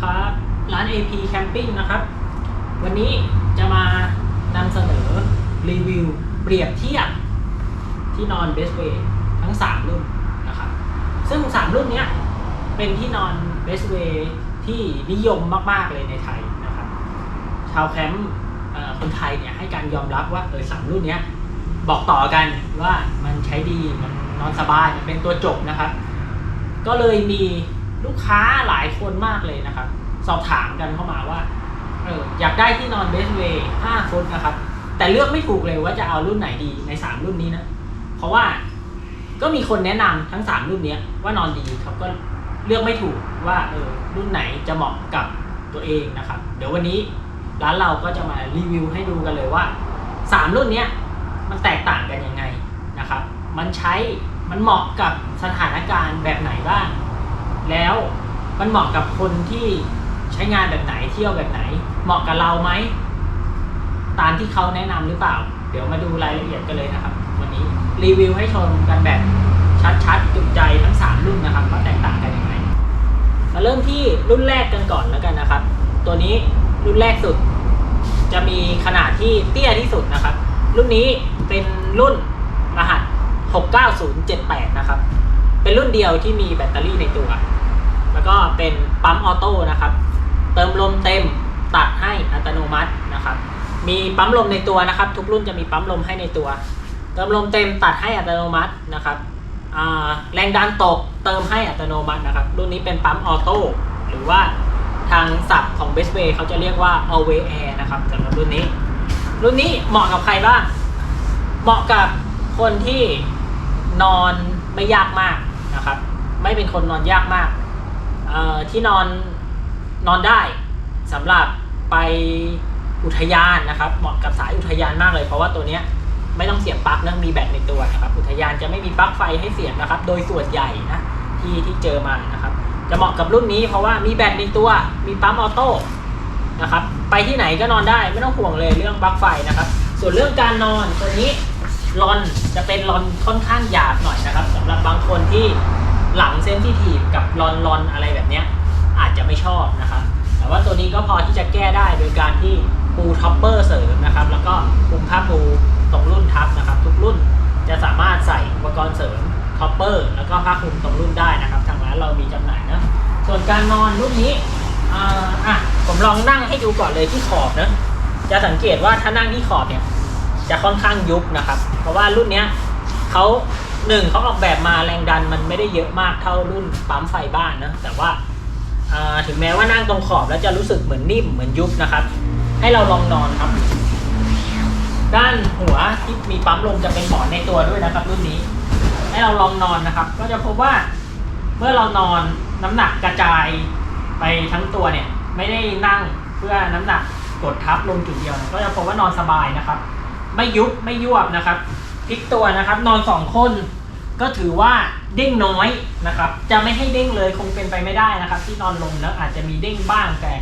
ครับ ร้าน AP Camping นะครับ วันนี้จะมานำเสนอรีวิวเปรียบเทียบที่นอน Best Way ทั้ง 3 รุ่นนะครับ ซึ่ง 3 รุ่นนี้เป็นที่นอน Best Way ที่นิยมมาก ๆ เลยในไทยนะครับ ชาวแคมป์คนไทยเนี่ยให้การยอมรับว่าเออสามรุ่นนี้บอกต่อกันว่ามันใช้ดีมันนอนสบายมันเป็นตัวจบนะครับ ก็เลยมี ลูกค้าหลายคนมากเลยนะครับ สอบถามกันเข้ามาว่าเอออยากได้ที่นอนเบสเวย์5ฟุตนะครับ แต่เลือกไม่ถูกเลยว่าจะเอารุ่นไหนดีใน3รุ่นนี้นะ เพราะว่าก็มีคนแนะนำทั้ง3รุ่นเนี้ยว่านอนดีครับก็เลือกไม่ถูกว่าเออรุ่นไหนจะเหมาะกับตัวเองนะครับ เดี๋ยววันนี้ร้านเราก็จะมารีวิวให้ดูกันเลยว่า3รุ่นเนี้ยมันแตกต่างกันยังไงนะครับ มันใช้มันเหมาะกับสถานการณ์แบบไหนบ้าง แล้วมันเหมาะกับคนที่ใช้งานแบบไหนเที่ยวแบบไหน เหมาะกับเราไหมตามที่เขาแนะนำหรือเปล่า เดี๋ยวมาดูรายละเอียดกันเลยนะครับ วันนี้รีวิวให้ชมกันแบบชัดๆจุใจทั้ง 3 รุ่นนะครับว่าแตกต่างกันยังไงมาเริ่มที่รุ่นแรกกันก่อนแล้วกันนะครับ ตัวนี้รุ่นแรกสุด จะมีขนาดที่เตี้ยที่สุดนะครับ รุ่นนี้เป็นรุ่นรหัส 69078 นะครับ เป็นรุ่นเดียวที่มีแบตเตอรี่ในตัว แล้วก็เป็นปั๊มออโต้นะครับ เติมลมเต็มตัดให้อัตโนมัตินะครับ มีปั๊มลมในตัวนะครับ ทุกรุ่นจะมีปั๊มลมให้ในตัว เติมลมเต็มตัดให้อัตโนมัตินะครับแรงดันตกเติมให้อัตโนมัตินะครับ รุ่นนี้เป็นปั๊มออโต้หรือว่าทางศัพท์ของ Best Way เขาจะเรียกว่า Always Air นะครับสำหรับรุ่นนี้ รุ่นนี้เหมาะกับใครบ้างเหมาะกับคนที่นอนไม่ยากมากนะครับ ไม่เป็นคนนอนยากมาก ที่นอนนอนได้สำหรับไปอุทยานนะครับ เหมาะกับสายอุทยานมากเลย เพราะว่าตัวเนี้ยไม่ต้องเสียบปลั๊กเนะมีแบตในตัวนะครับ อุทยานจะไม่มีปลั๊กไฟให้เสียบนะครับ โดยส่วนใหญ่นะที่ที่เจอมานะครับ จะเหมาะกับรุ่นนี้เพราะว่ามีแบตในตัวมีปั๊มออโต้นะครับ ไปที่ไหนก็นอนได้ไม่ต้องห่วงเลยเรื่องปลั๊กไฟนะครับ ส่วนเรื่องการนอนตัวนี้รอนจะเป็นรอนค่อนข้างหยาบหน่อยนะครับสำหรับบางคนที่ หลังเซนซิทีฟกับรอนรอนอะไรแบบเนี้ยอาจจะไม่ชอบนะครับ แต่ว่าตัวนี้ก็พอที่จะแก้ได้โดยการที่ปูท็อปเปอร์เสริมนะครับ แล้วก็คุมผ้าปูตรงรุ่นทับนะครับ ทุกรุ่นจะสามารถใส่อุปกรณ์เสริมท็อปเปอร์แล้วก็ผ้าคลุมตรงรุ่นได้นะครับ ทางร้านเรามีจำหน่ายนะ ส่วนการนอนรุ่นนี้อ่าอะผมลองนั่งให้ดูก่อนเลยที่ขอบนะจะสังเกตว่าถ้านั่งที่ขอบเนี่ยจะค่อนข้างยุบนะครับ เพราะว่ารุ่นเนี้ยเขา หนึ่งเขาออกแบบมาแรงดันมันไม่ได้เยอะมากเท่ารุ่นปั๊มไฟบ้านนะแต่ว่าถึงแม้ว่านั่งตรงขอบแล้วจะรู้สึกเหมือนนิ่มเหมือนยุบนะครับ ให้เราลองนอนครับ ด้านหัวที่มีปั๊มลมจะเป็นหมอนในตัวด้วยนะครับ รุ่นนี้ ให้เราลองนอนนะครับ ก็จะพบว่าเมื่อเรานอนน้ำหนักกระจายไปทั้งตัวเนี่ย ไม่ได้นั่งเพื่อน้ำหนักกดทับลงจุดเดียวก็จะพบว่านอนสบายนะครับ ไม่ยุบไม่ยวบนะครับพลิกตัวนะครับ นอนสองคน ก็ถือว่าเด้งน้อยนะครับ จะไม่ให้เด้งเลยคงเป็นไปไม่ได้นะครับ ที่นอนลงแล้วอาจจะมีเด้งบ้างแต่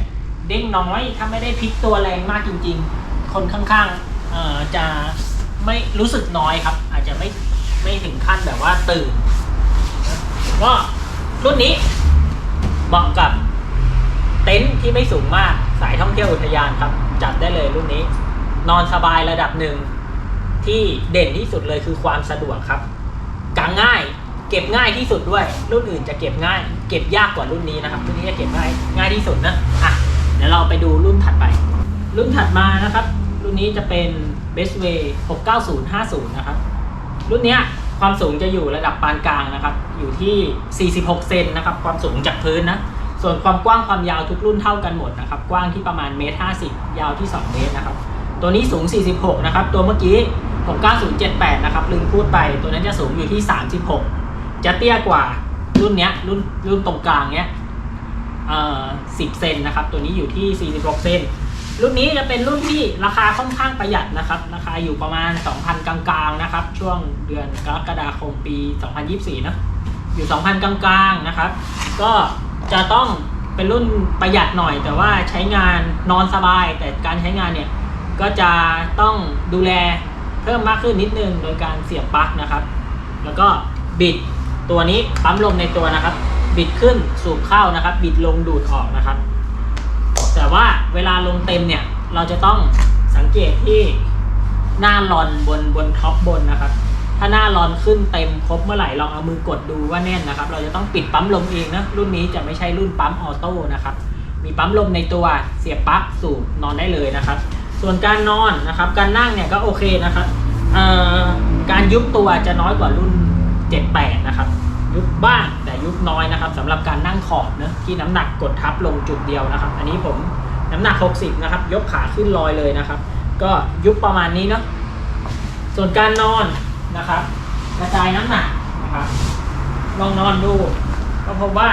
เด้งน้อยถ้าไม่ได้พลิกตัวแรงมากจริง ๆ คนข้างๆจะไม่รู้สึกน้อยครับ อาจจะไม่ไม่ถึงขั้นแบบว่าตื่นก็รุ่นนี้เหมาะกับเต็นท์ที่ไม่สูงมากสายท่องเที่ยวอุทยานครับ จัดได้เลยรุ่นนี้ นอนสบายระดับหนึ่งที่เด่นที่สุดเลยคือความสะดวกครับ กางง่าย เก็บง่ายที่สุดด้วย รุ่นอื่นจะเก็บง่าย เก็บยากกว่ารุ่นนี้นะครับรุ่นนี้จะเก็บง่ายง่ายที่สุดนะอะเดี๋ยวเราไปดูรุ่นถัดไป รุ่นถัดมานะครับ รุ่นนี้จะเป็น Best Way 69050 นะครับ รุ่นเนี้ยความสูงจะอยู่ระดับปานกลางนะครับ อยู่ที่ 46 เซนนะครับ ความสูงจากพื้นนะ ส่วนความกว้างความยาวทุกรุ่นเท่ากันหมดนะครับ กว้างที่ประมาณเมตร50ยาวที่ 2 เมตรนะครับ ตัวนี้สูง 46 นะครับ ตัวเมื่อกี้ 69078 นะครับ ลืมพูดไปตัวนั้นจะสูงอยู่ที่ 36 จะเตี้ยกว่ารุ่นเนี้ยรุ่นรุ่นตรงกลางเนี้ยเอ่อ10 เซนนะครับ ตัวนี้อยู่ที่ 46 เซนรุ่นนี้จะเป็นรุ่นที่ราคาค่อนข้างประหยัดนะครับ ราคาอยู่ประมาณ 2,000 กลางๆนะครับ ช่วงเดือนกรกฎาคมปี 2024 นะ อยู่ 2,000 กลางๆนะครับ ก็จะต้องเป็นรุ่นประหยัดหน่อย แต่ว่าใช้งานนอนสบาย แต่การใช้งานเนี่ย ก็จะต้องดูแล เพิ่มมากขึ้นนิดนึงโดยการเสียบปลั๊กนะครับ แล้วก็บิดตัวนี้ปั๊มลมในตัวนะครับ บิดขึ้นสูบเข้านะครับ บิดลงดูดออกนะครับ แต่ว่าเวลาลงเต็มเนี่ยเราจะต้องสังเกตที่หน้าลอนบนบนท็อปบนนะครับ ถ้าหน้าลอนขึ้นเต็มครบเมื่อไหร่ลองเอามือกดดูว่าแน่นนะครับ เราจะต้องปิดปั๊มลมเองนะรุ่นนี้จะไม่ใช่รุ่นปั๊มออโต้นะครับ มีปั๊มลมในตัวเสียบปลั๊กสูบนอนได้เลยนะครับ ส่วนการนอนนะครับ การนั่งเนี่ยก็โอเคนะครับการยุบตัวจะน้อยกว่ารุ่น 78 นะครับ ยุบบ้างแต่ยุบน้อยนะครับสำหรับการนั่งขอบเนะที่น้ำหนักกดทับลงจุดเดียวนะครับ อันนี้ผมน้ำหนัก 60 นะครับ ยกขาขึ้นลอยเลยนะครับ ก็ยุบประมาณนี้เนาะส่วนการนอนนะครับ กระจายน้ำหนักนะครับลองนอนดูก็พบว่า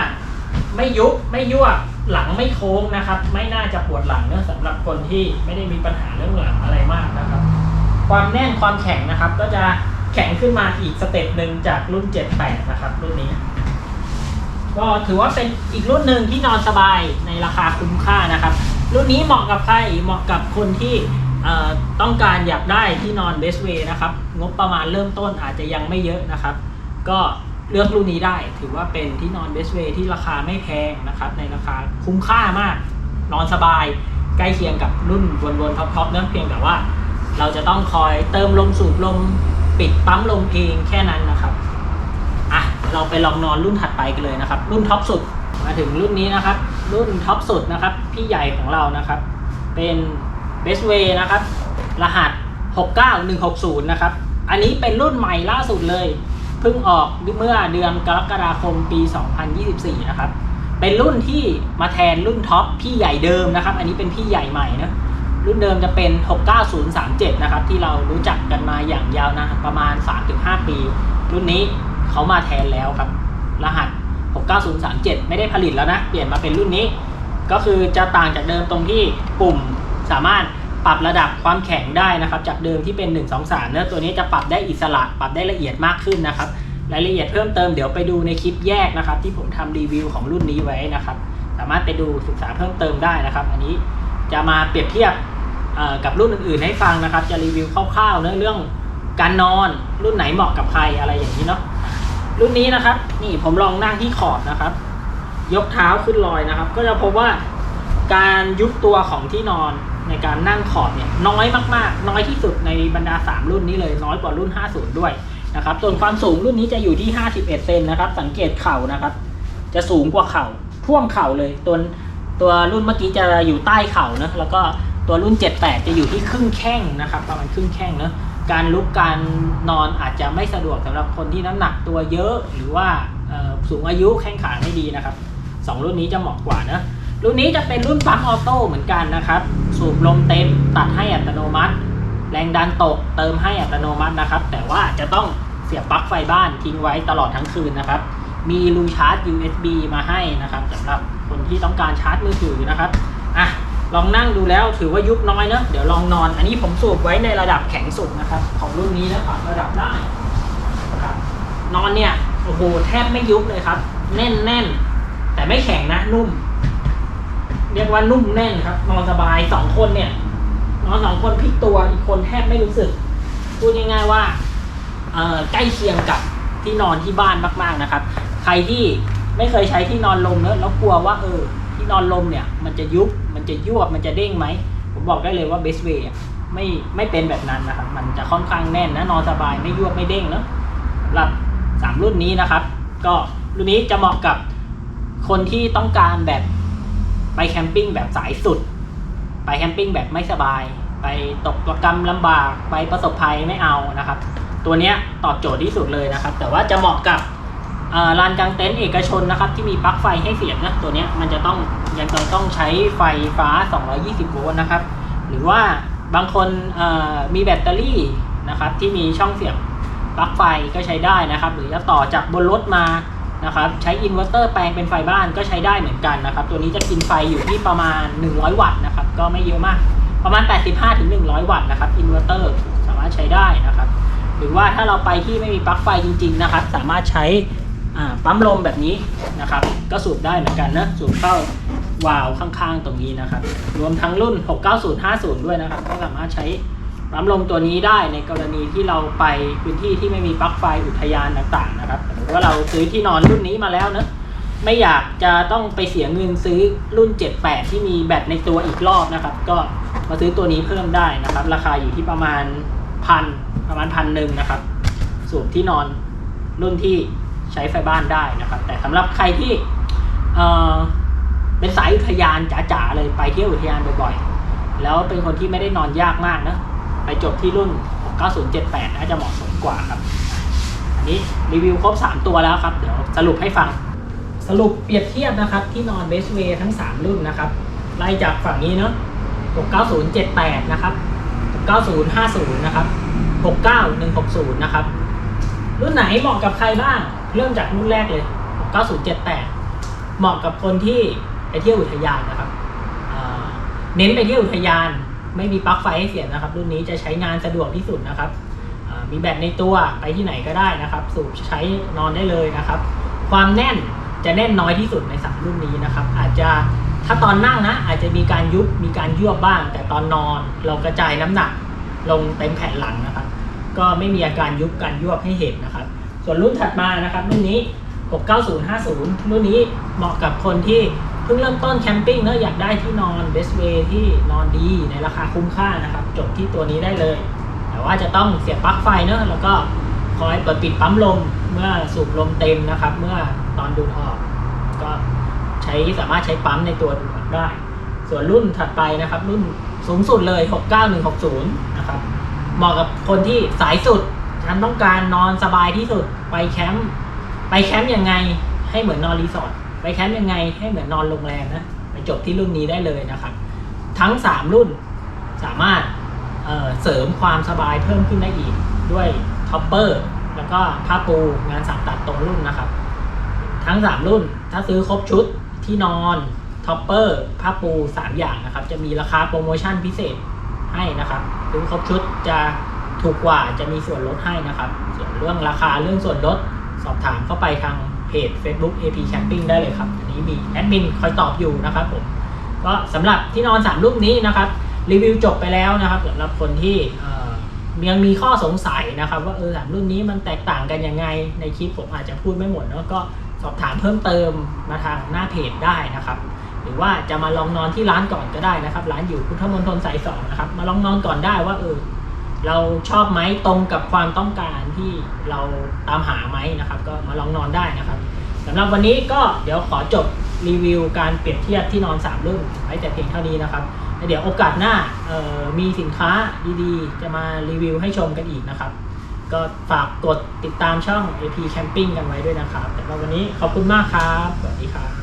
ไม่ยุบไม่ยั่ว หลังไม่โค้งนะครับ ไม่น่าจะปวดหลังเนอะสำหรับคนที่ไม่ได้มีปัญหาเรื่องหลังอะไรมากนะครับ ความแน่นความแข็งนะครับ ก็จะแข็งขึ้นมาอีกสเต็ปหนึ่งจากรุ่น 78 นะครับ รุ่นนี้ ก็ถือว่าเป็นอีกรุ่นหนึ่งที่นอนสบายในราคาคุ้มค่านะครับ รุ่นนี้เหมาะกับใครเหมาะกับคนที่ต้องการอยากได้ที่นอน best way นะครับ งบประมาณเริ่มต้นอาจจะยังไม่เยอะนะครับ ก็ เลือกรุ่นนี้ได้ ถือว่าเป็นที่นอน best way ที่ราคาไม่แพงนะครับ ในราคาคุ้มค่ามาก นอนสบายใกล้เคียงกับรุ่นวนๆท็อปๆเนอะเพียงแต่ว่า เราจะต้องคอยเติมลมสูบลมปิดปั๊มลมเองแค่นั้นนะครับอะเราไปลองนอนรุ่นถัดไปกันเลยนะครับ รุ่นท็อปสุดมาถึงรุ่นนี้นะครับ รุ่นท็อปสุดนะครับ พี่ใหญ่ของเรานะครับ เป็น best way นะครับ รหัส 69160 นะครับ อันนี้เป็นรุ่นใหม่ล่าสุดเลย เพิ่งออกเมื่อเดือนกรกฎาคมปี 2024 นะครับ เป็นรุ่นที่มาแทนรุ่นท็อปพี่ใหญ่เดิมนะครับ อันนี้เป็นพี่ใหญ่ใหม่นะ รุ่นเดิมจะเป็น 69037 นะครับ ที่เรารู้จักกันมาอย่างยาวนานประมาณ 3-5 ปี รุ่นนี้เขามาแทนแล้วครับ รหัส 69037 ไม่ได้ผลิตแล้วนะ เปลี่ยนมาเป็นรุ่นนี้ ก็คือจะต่างจากเดิมตรงที่ปุ่มสามารถ ปรับระดับความแข็งได้นะครับ จากเดิมที่เป็น 1 2 3เนื้อตัวนี้จะปรับได้อิสระ ปรับได้ละเอียดมากขึ้นนะครับ รายละเอียดเพิ่มเติมเดี๋ยวไปดูในคลิปแยกนะครับ ที่ผมทำรีวิวของรุ่นนี้ไว้นะครับ สามารถไปดูศึกษาเพิ่มเติมได้นะครับ อันนี้จะมาเปรียบเทียบกับรุ่นอื่นๆให้ฟังนะครับ จะรีวิวคร่าวๆเนื้อเรื่องการนอนรุ่นไหนเหมาะกับใครอะไรอย่างนี้เนาะรุ่นนี้นะครับ นี่ผมลองนั่งที่ขอบนะครับ ยกเท้าขึ้นลอยนะครับ ก็จะพบว่าการยุบตัวของที่นอน ในการนั่งขอบเนี่ยน้อยมากๆ น้อยที่สุดในบรรดา 3 รุ่นนี้เลยน้อยกว่ารุ่น 50 ด้วยนะครับส่วนความสูงรุ่นนี้จะอยู่ที่ 51 เซนนะครับ สังเกตเข่านะครับ จะสูงกว่าเข่าท่วมเข่าเลย ตัวตัวรุ่นเมื่อกี้จะอยู่ใต้เข่านะแล้วก็ตัวรุ่น 78 จะอยู่ที่ครึ่งแข้งนะครับประมาณครึ่งแข้งเนะการลุกการนอนอาจจะไม่สะดวกสำหรับคนที่น้ำหนักตัวเยอะหรือว่าสูงอายุแข้งขาไม่ดีนะครับสองรุ่นนี้จะเหมาะกว่านะ รุ่นนี้จะเป็นรุ่นปั๊มออโต้เหมือนกันนะครับ สูบลมเต็มตัดให้อัตโนมัติ แรงดันตกเติมให้อัตโนมัตินะครับ แต่ว่าจะต้องเสียบปลั๊กไฟบ้านทิ้งไว้ตลอดทั้งคืนนะครับ มีรูชาร์จ USB มาให้นะครับสำหรับคนที่ต้องการชาร์จมือถือนะครับอะลองนั่งดูแล้วถือว่ายุบน้อยเนอะเดี๋ยวลองนอน อันนี้ผมสูบไว้ในระดับแข็งสุดนะครับ ของรุ่นนี้นะปรับระดับได้นะครับนอนเนี่ยโอ้โหแทบไม่ยุบเลยครับ แน่นแน่นแต่ไม่แข็งนะนุ่ม เรียกว่านุ่มแน่นครับ นอนสบายสองคนเนี่ย นอนสองคนพลิกตัวอีกคนแทบไม่รู้สึก พูดง่ายๆว่าเอ่อใกล้เคียงกับที่นอนที่บ้านมากๆนะครับ ใครที่ไม่เคยใช้ที่นอนลมเนอะแล้วกลัวว่าเออที่นอนลมเนี่ย มันจะยุบมันจะยวบมันจะเด้งไหมผมบอกได้เลยว่า best way อะไม่ไม่เป็นแบบนั้นนะครับ มันจะค่อนข้างแน่นนะนอนสบายไม่ยวบไม่เด้งเนอะสำหรับสามรุ่นนี้นะครับ ก็รุ่นนี้จะเหมาะกับคนที่ต้องการแบบ ไปแคมปิ้งแบบสายสุด ไปแคมปิ้งแบบไม่สบาย ไปตกประกรรมลำบาก ไปประสบภัยไม่เอานะครับ ตัวนี้ตอบโจทย์ที่สุดเลยนะครับ แต่ว่าจะเหมาะกับลานกลางเต็นท์เอกชนนะครับ ที่มีปลั๊กไฟให้เสียบนะตัวนี้มันจะต้องยังต้องต้องใช้ไฟฟ้า 220 โวลต์นะครับ หรือว่าบางคนมีแบตเตอรี่นะครับที่มีช่องเสียบปลั๊กไฟก็ใช้ได้นะครับ หรือจะต่อจากบนรถมา นะครับใช้อินเวอร์เตอร์แปลงเป็นไฟบ้านก็ใช้ได้เหมือนกันนะครับ ตัวนี้จะกินไฟอยู่ที่ประมาณ 100 วัตต์นะครับ ก็ไม่เยอะมาก ประมาณ 85ถึง100 วัตต์นะครับอินเวอร์เตอร์สามารถใช้ได้นะครับ หรือว่าถ้าเราไปที่ไม่มีปลั๊กไฟจริง ๆ นะครับ สามารถใช้ปั๊มลมแบบนี้นะครับ ก็สูบได้เหมือนกันนะสูบเข้าวาล์วข้างๆ ตรงนี้นะครับ รวมทั้งรุ่น 69050 ด้วยนะครับ ก็สามารถใช้ปั๊มลมตัวนี้ได้ในกรณีที่เราไปพื้นที่ที่ไม่มีปลั๊กไฟอุทยานต่างๆนะครับ ว่าเราซื้อที่นอนรุ่นนี้มาแล้วเนะไม่อยากจะต้องไปเสียเงินซื้อรุ่น 78 ที่มีแบตในตัวอีกรอบนะครับ ก็มาซื้อตัวนี้เพิ่มได้นะครับ ราคาอยู่ที่ประมาณพันประมาณพันหนึ่งนะครับ สูบที่นอนรุ่นที่ใช้ไฟบ้านได้นะครับ แต่สำหรับใครที่เออเป็นสายอุทยานจ๋าๆเลยไปเที่ยวอุทยานบ่อยๆ แล้วเป็นคนที่ไม่ได้นอนยากมากนะ ไปจบที่รุ่น 9078 น่าจะเหมาะสมกว่าครับ นี้รีวิวครบ 3 ตัวแล้วครับ เดี๋ยวสรุปให้ฟัง สรุปเปรียบเทียบนะครับ ที่นอนเบสเวทั้ง 3 รุ่นนะครับ ไล่จากฝั่งนี้เนาะ69078 นะครับ9050 นะครับ 69160 นะครับ รุ่นไหนเหมาะกับใครบ้าง เริ่มจากรุ่นแรกเลย9078 เหมาะกับคนที่ไปเที่ยวอุทยานนะครับเน้นไปเที่ยวอุทยาน ไม่มีปลั๊กไฟให้เสียนะครับ รุ่นนี้จะใช้งานสะดวกที่สุดนะครับ มีแบตในตัวไปที่ไหนก็ได้นะครับ สูบใช้นอนได้เลยนะครับ ความแน่นจะแน่นน้อยที่สุดในสามรุ่นนี้นะครับ อาจจะถ้าตอนนั่งนะอาจจะมีการยุบมีการยวบบ้าง แต่ตอนนอนเรากระจายน้ำหนักลงเต็มแผ่นหลังนะครับ ก็ไม่มีอาการยุบการยวบให้เห็นนะครับ ส่วนรุ่นถัดมานะครับรุ่นนี้ 69050 รุ่นนี้เหมาะกับคนที่เพิ่งเริ่มต้นแคมปิ้งเนอะอยากได้ที่นอนเบสเวที่นอนดีในราคาคุ้มค่านะครับ จบที่ตัวนี้ได้เลย แต่ว่าจะต้องเสียบปลั๊กไฟเนอะแล้วก็คอยเปิดปิดปั๊มลมเมื่อสูบลมเต็มนะครับ เมื่อตอนดูดออก ก็ใช้สามารถใช้ปั๊มในตัวดูดออกได้ ส่วนรุ่นถัดไปนะครับ รุ่นสูงสุดเลย 69160 นะครับเหมาะกับคนที่สายสุดฉันต้องการนอนสบายที่สุดไปแคมป์ไปแคมป์ยังไงให้เหมือนนอนรีสอร์ทไปแคมป์ยังไงให้เหมือนนอนโรงแรมนะไปจบที่รุ่นนี้ได้เลยนะครับ ทั้ง 3 รุ่นสามารถ เสริมความสบายเพิ่มขึ้นได้อีกด้วยท็อปเปอร์แล้วก็ผ้าปูงานสั่งตัดตรงรุ่นนะครับ ทั้ง 3 รุ่นถ้าซื้อครบชุดที่นอนท็อปเปอร์ผ้าปู 3 อย่างนะครับ จะมีราคาโปรโมชั่นพิเศษให้นะครับซื้อครบชุดจะถูกกว่าจะมีส่วนลดให้นะครับ ส่วนเรื่องราคาเรื่องส่วนลดสอบถามเข้าไปทางเพจ Facebook AP Camping ได้เลยครับ อันนี้มีแอดมินคอยตอบอยู่นะครับผม ก็สำหรับที่นอน 3รุ่นนี้นะครับ รีวิวจบไปแล้วนะครับสำหรับคนที่เอ่อยังมีข้อสงสัยนะครับ ว่าเออสามรุ่นนี้มันแตกต่างกันยังไงในคลิปผมอาจจะพูดไม่หมดเนอะก็สอบถามเพิ่มเติมมาทางหน้าเพจได้นะครับ หรือว่าจะมาลองนอนที่ร้านก่อนก็ได้นะครับ ร้านอยู่พุทธมณฑลสายสองนะครับ มาลองนอนก่อนได้ว่าเออเราชอบไหมตรงกับความต้องการที่เราตามหาไหมนะครับ ก็มาลองนอนได้นะครับสำหรับวันนี้ก็เดี๋ยวขอจบรีวิวการเปรียบเทียบที่นอน3รุ่นไว้แต่เพียงเท่านี้นะครับ เดี๋ยวโอกาสหน้าออมีสินค้าดีๆ จะมารีวิวให้ชมกันอีกนะครับ ก็ฝากกดติดตามช่อง AP Camping กันไว้ด้วยนะครับ แต่ว่าวันนี้ขอบคุณมากครับ สวัสดีครับ